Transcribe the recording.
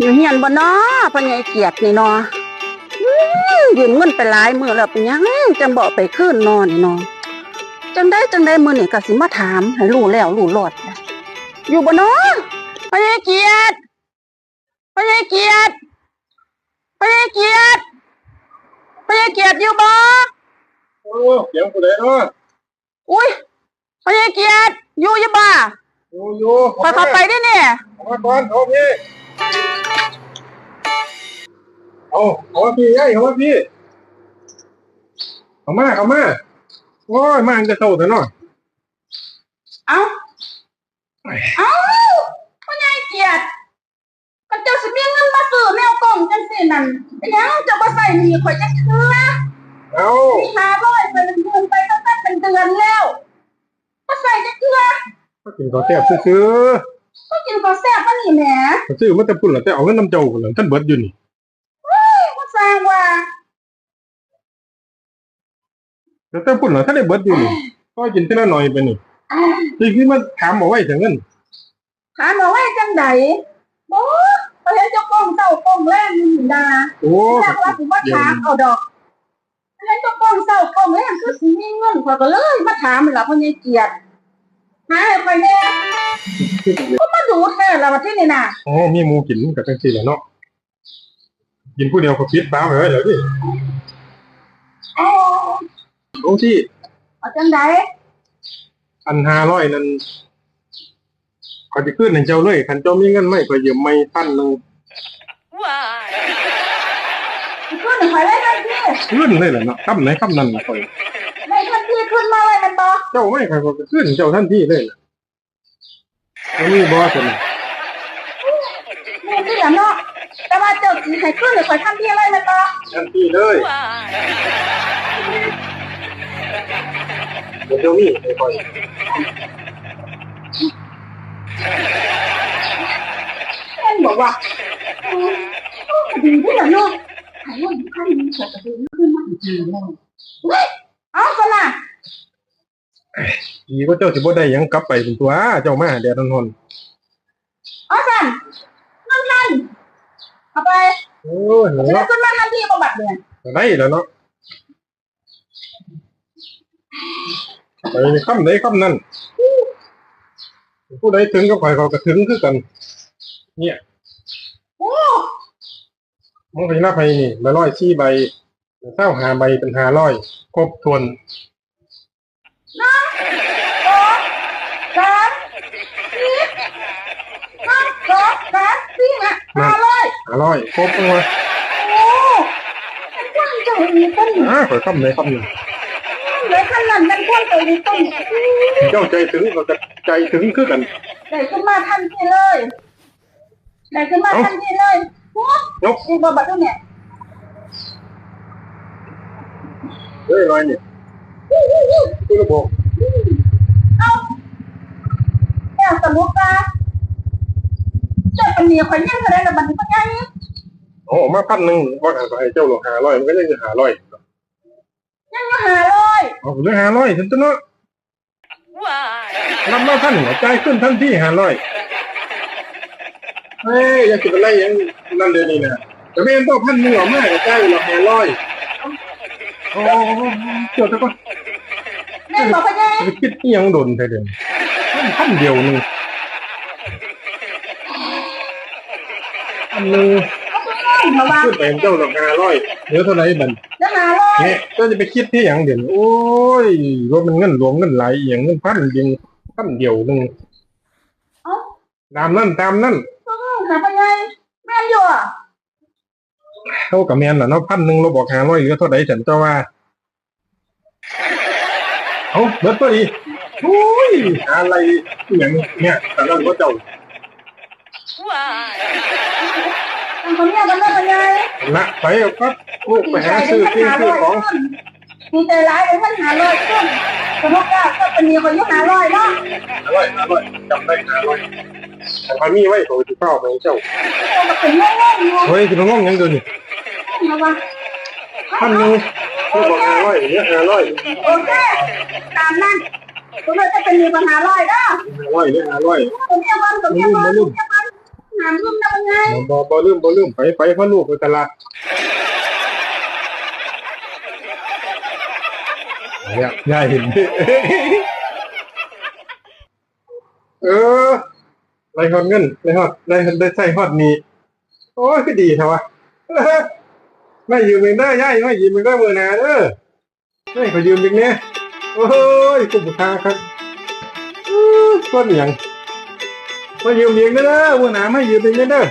อยู่เฮียนบ่น้อพ่อใหญ่เกียรตินี่เนาะอื้อยืมเงินไปหลายมื้อแล้วเป็นหยังจังบ่ไปคืนนอนนี่เนาะจังได้จังได้มื้อนี้ก็สิมาถามให้รู้แล้วรู้รอดอยู่บ่น้อพ่อใหญ่เกียรติพ่อใหญ่เกียรติพ่อใหญ่เกียรติพ่อใหญ่เกียรติอยู่บ่โอ้เสียงผู้ใดเนาะอุ้ยพ่อใหญ่เกียรติอยู่อยู่บ่อยู่อยู่ไปเข้าไปได้เนี่ยเอามาก่อนเอาพี่ เอาเอามาพี่ยัยเอามาพี่เอามาเอามาโอ้ยมาอันจะโตแต่เนาะเอ้าเอ้าพ่อใหญ่เกียรติก็เจ้าสิมีเงินมาซื้อแนวกล่องจังซี่นั่นเป็นหยังเจะบ่ใส่หนี้ข่อยจักเทื่อเอามีห้าร้อยไปเป็นเดือนไปตั้งแต่เป็นเดือนแล้วบ่ใส่จักเทื่อก็กินข้าวแซ่บซื้อก็กินข้าวแซ่บมานี่แหมๆซื้อมาแต่ปุ่นแล้วแต่เอาเงินน้ำเจ้าพุ่นแล้วท่านเบิดอยู่นี่บ่สร้างว่า แล้วแต่ปุ่นแล้วท่านได้เบิดอยู่นี่ก็กินทีละหน่อยไปนี่อ้าที่คือมาถามเอาไว้แต่เงินถามมาไว้จังไดบ่ไปเห็นเจ้ากล่องเจ้ากล่องแรกนี่ดาโอ้แรกว่าสิมาถามเอาดอกเห็นเจ้ากล่องเจ้ากล่องแรกคือสิมีเงินข่อยก็เลยมาถามมันล่ะพ่อใหญ่เกียรติหาให้ข่อยแหน่ก็มาดูแท้ละว่าที่นี่น่ะโอ้มีหมูกินกับจังซี่แหละเนาะ กินผู้เดียวก็ปิดฟ้าไว้เดี๋ยวดิอ๋อโอ้ที่เอาจังไดอันห้าร้อยนั้นขอจะขึ้นให้เจ้าเลยคันเจ้ามีเงินไม่ก็ยืมไม่พันหนึ่ง Why? ขึ้นหอยเลยทันทีขึ้นเลยแหละเนาะคำไหนคำนั้นน่ะข่อยในทันทีขึ้นมาเลยมันบ่เจ้าไม่ใครก็ขึ้นเจ้าท่านที่เลยน่ะแล้วมีบอสน่ะนี่ที่ละเนาะ แต่ว่าเจ้าสิให้ขึ้นหรือข่อยทันทีเลยมันบ่ท่านที่เลย Why? เดี๋ยวเจ้ามีให้ข่อยเอ็นบอกว่าอืมดีที่ละเนาะให้ว่าอยู่ข้างนี้ข่อยก็สิขึ้นมาอีกทีแล้วเว้ยเอาซะน่ะดีก็เจ้าสิบ่ได้หยังกลับไปเป็นตัว เจ้ามาแดดร้อนเอาสั่นเงินนั่น เอาไปๆโอ้ยจะได้เนาะขึ้นมาทันทีบ่บัดเนี่ยได้แล้วเนาะไปคำไหนคำนั้นผู้ใดถึงกับข่อยเขาก็ถึงคือกันโอ้มันก็จะนับให้นี่ใบร้อยสี่ใบเศร้าหาใบเป็นห้าร้อยครบทวน สองสามสี่ห้าสองสามสี่ห้าห้าร้ อยห้าร้อยครบทั้งวันโอ้มันกว้างจังเลยต้นอ่าข่อยคำไหนคำหนึ่งเลยขนาดนั้นกว้างจังเลยต้นเจ้าใจถึงเขาจะใจถึงคือกันได้ขึ้นมาทันทีเลยได้ขึ้นมาทันทีเลยโอ้ยกยบัดตัวเนี่ยเฮ้ยร้อยเนี่ยคือระบบเอาแก้วสมุกตา เจ้าเป็นเมียคนยังไงละบันก็ยังโอ้มาพันหนึ่งว่าหันไปเจ้าหลงหาร้อยมันก็ยังจะหาร้อยยังอยู่หาร้อยเอาเหลือหาร้อยฉันตัวเนาะรับมาพันหัวใจขึ้นทันที่หาร้อยเฮ้ยย่าคิดอะไรยังนั่นเดี๋ยวนี้นะจะเป็นตัวพันหนึ่งหรอไม่ใจายหรอกหาร้อยโอ้เจ้าตะก้อนแม่บอกไปยังคิดยังโดนไทเดือนพันเดียวหนึง พันหนึ่งเอาไปเงินมาว่าขึ้นไปเจ้าหลอกหาร้อยเหลือเท่าไหร่บันจะหาร้อยเนี่ยเจ้าจะไปคิดที่อย่างเด่นโอ้ยว่ามันเงินหลวงเงินไหลายอหย่างเงินพันเดียวพันเดียวหนึ่งเอ้าตามนั่นตามนั่นหาไปยังแม่อยู่อะเท่ากับแมนล่ะเนาะพันหนึ่งเราบอกหาร้อยเหลือเท่าไหร่ฉันเจ้าว่าเอาเบิดตัวดีโอ้ยหาอะไรอหย่างเนี่ยแต่นั่นก็เจ้า Why? ทำคนเนี้ยกันได้ไปยังละไปเอาครับลูกไปหาซื้อกินซื้อของมีใจร้ายเป็นท่านหาร้อยขึ้นสมมติว่าก็เป็นเมียคนยุหาร้อยเนาะหาร้อยหาร้อยจำได้หาร้อยแต่พอมีไว้โอ้ยที่เฝ้าไปเจ้าเราก็เป็นโง่ๆอยู่เฮ้ยที่มันงงยังเดินนี่นะว่าพันหนึ่งลูกบอกหาร้อยเหลือหาร้อยโอเคตามนั้นคุณเราจะเป็นมีปัญหาร้อยเนาะหาร้อยเหลือหาร้อยผมเรียกมันผมเรียกมั นผมเรียกมันหาไงบ่บ่ลืมบ่ลืมไปไปพ่อลูกไปตลาดเนี่ยยายเห็นเออไรฮอดเงินไรฮอดไรได้ใส่ฮอดนี้โอ้ยคือดีเถอะวะไม่ยืมเองได้ย่ายไม่ยืมเองได้เมื่อหนาเด้อไม่ขอยืมเองเนี่ยโอ้ยกุบุคาครับอื้อก้อนอย่าง มายืมเองได้เด้อเมื่อหนาไม่ยืมเองได้เด้อ